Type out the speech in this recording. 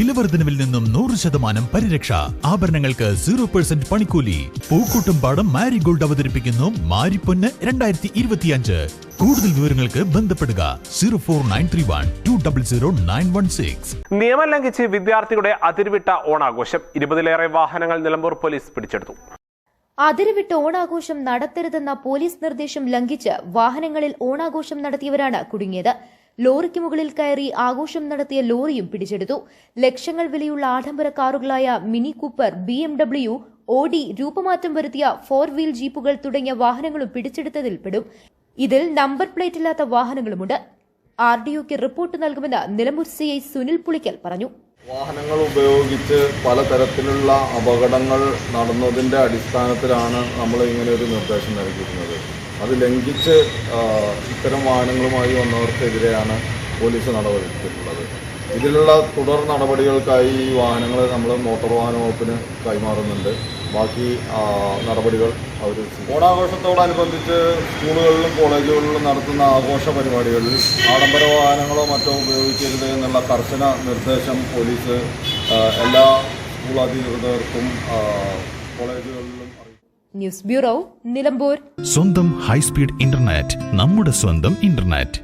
വിലവർദ്ധനവിൽ നിന്നും നൂറ് ശതമാനം പരിരക്ഷ. ആഭരണങ്ങൾക്ക് സീറോ പെർസെന്റ് പണിക്കൂലി. പൂക്കൂട്ടും പാടം മാരിഗോൾഡ് അവതരിപ്പിക്കുന്നു മാരിപ്പൊന്ന് രണ്ടായിരത്തി ഇരുപത്തിയഞ്ച് കൂടുതൽ വിവരങ്ങൾക്ക് ബന്ധപ്പെടുക zero four nine three one two double zero nine one six. നിയമം ലംഘിച്ച് വിദ്യാർത്ഥിയുടെ അതിരുവിട്ട ഓണാഘോഷം. ഇരുപതിലേറെ വാഹനങ്ങൾ നിലമ്പൂർ പോലീസ് പിടിച്ചെടുത്തു. അതിരുവിട്ട് ഓണാഘോഷം നടത്തരുതെന്ന പോലീസ് നിർദ്ദേശം ലംഘിച്ച് വാഹനങ്ങളിൽ ഓണാഘോഷം നടത്തിയവരാണ് കുടുങ്ങിയത്. ലോറിക്ക് മുകളിൽ കയറി ആഘോഷം നടത്തിയ ലോറിയും പിടിച്ചെടുത്തു. ലക്ഷങ്ങൾ വിലയുള്ള ആഡംബര കാറുകളായ Mini Cooper B M W Audi രൂപമാറ്റം വരുത്തിയ ഫോർ വീൽ ജീപ്പുകൾ തുടങ്ങിയ വാഹനങ്ങളും പിടിച്ചെടുത്തതിൽപ്പെടും. ഇതിൽ നമ്പർ പ്ലേറ്റ് ഇല്ലാത്ത വാഹനങ്ങളുമുണ്ട്. ആർ ഡിഒക്ക് റിപ്പോർട്ട് നൽകുമെന്ന് നിലമ്പൂർ സി ഐ സുനിൽ പുളിക്കൽ പറഞ്ഞു. വാഹനങ്ങൾ ഉപയോഗിച്ച് പലതരത്തിലുള്ള അപകടങ്ങൾ നടന്നതിന്റെ അടിസ്ഥാനത്തിലാണ് നമ്മൾ ഇങ്ങനെ ഒരു നിർദ്ദേശം നൽകിയിരുന്നത്. അത് ലംഘിച്ച് ഇത്തരം വാഹനങ്ങളുമായി വന്നവർക്കെതിരെയാണ് പോലീസ് നടപടിയെടുത്തിട്ടുള്ളത്. ഇതിലുള്ള തുടർ നടപടികൾക്കായി ഈ വാഹനങ്ങൾ നമ്മൾ മോട്ടോർ വാഹന വകുപ്പിന് കൈമാറുന്നുണ്ട്. ബാക്കി നടപടികൾ അവർ ഓണാഘോഷത്തോടനുബന്ധിച്ച് സ്കൂളുകളിലും കോളേജുകളിലും നടത്തുന്ന ആഘോഷ പരിപാടികളിൽ ആഡംബര വാഹനങ്ങളോ മറ്റോ ഉപയോഗിക്കരുത് എന്നുള്ള കർശന നിർദ്ദേശം പോലീസ് എല്ലാ സ്കൂൾ അധികൃതർക്കും കോളേജുകളിലും ന്യൂസ് ബ്യൂറോ നിലമ്പൂർ. സ്വന്തം ഹൈസ്പീഡ് ഇന്റർനെറ്റ് നമ്മുടെ സ്വന്തം ഇന്റർനെറ്റ്.